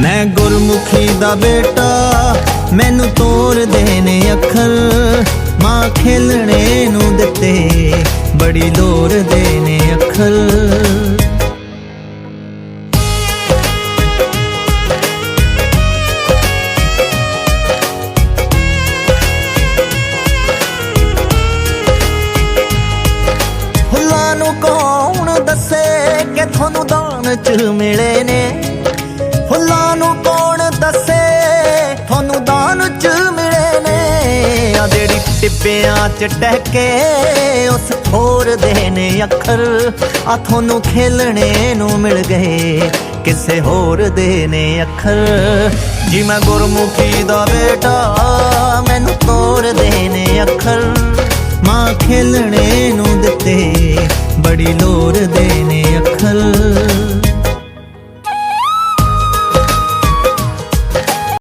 ਮੈਂ ਗੁਰਮੁਖੀ ਦਾ ਬੇਟਾ, ਮੈਨੂੰ ਤੋਰਦੇ ਨੇ ਅੱਖਰ। ਮਾਂ ਖੇਲਣੇ ਨੂੰ ਦਿੱਤੇ, ਬੜੀ ਲੋਰ ਦੇ ਨੇ ਅੱਖਰ। ਫੁੱਲਾਂ ਨੂੰ ਕੌਣ ਦੱਸੇ ਕਿ ਤੁਹਾਨੂੰ ਦਾਨ ਚ ਮਿਲੇ ਨੇ? ਟਿੱਬਿਆਂ ਚ ਟਹਿਕੇ ਉਸ ਖੋਰ ਦੇ ਨੇ ਅੱਖਰ। ਆ ਤੁਹਾਨੂੰ ਖੇਲਣੇ ਨੂੰ ਮਿਲ ਗਏ ਕਿਸੇ ਹੋਰ ਦੇ ਨੇ ਅੱਖਰ। ਜੀ ਮੈਂ ਗੁਰਮੁਖੀ ਦਾ ਬੇਟਾ, ਮੈਨੂੰ ਤੋਰਦੇ ਨੇ ਅੱਖਰ। ਮਾਂ ਖੇਲਣੇ ਨੂੰ ਦਿੱਤੇ, ਬੜੀ ਲੋਰ ਦੇ ਨੇ ਅੱਖਰ